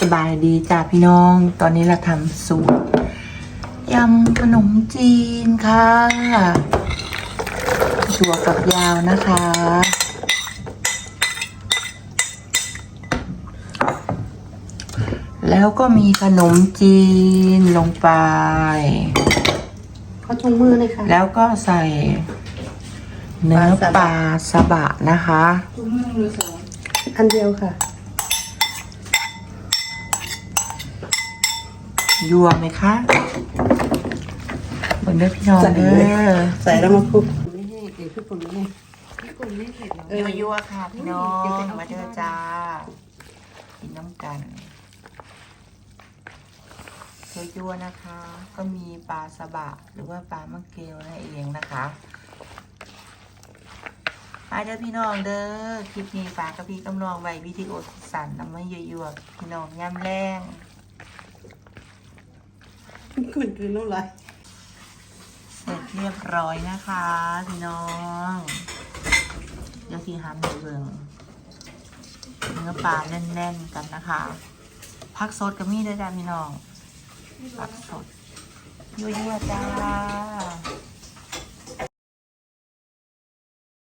สบายดีจ้าพี่น้อง ตอนนี้เราทำสูตรยำขนมจีนค่ะถั่วฝักยาวนะคะ แล้วก็มีขนมจีนลงไปเขาถุงมือเลยค่ะ แล้วก็ใส่เนื้อปปลาลาสบะนะคะ อันเดียวค่ะ ยัวไหมคะเหมือนเด้อพี่น้องใส่เด้เลยอใส่แล้วมาคลุกไม่ให้เดี๋ยวพี่ปุ่นไม่ให้พี่ปุ่นไม่เผ็ดหรอยัวยัวๆค่ะพี่น้องมาเด้อจ้ากินน้ำกันยัวยัวๆนะคะ ก็มีปลาสบะหรือว่าปลามะเกลนั่นเองนะคะมาเด้อพี่น้องเด้อคลิปนี้ฝากกับพี่กำลองไว้วิดีโอสั่นนำมายัวยัวๆพี่น้องย่ำแรง คุณคือน้ำลายเสร็จเรียบร้อยนะคะพี่น้อง เดี๋ยวทีหามเบิ่งเนื้อปลาแน่นๆกันนะคะ พักสดกับมีด้วยจ้าพี่น้อง พักสดยั่วๆจ้า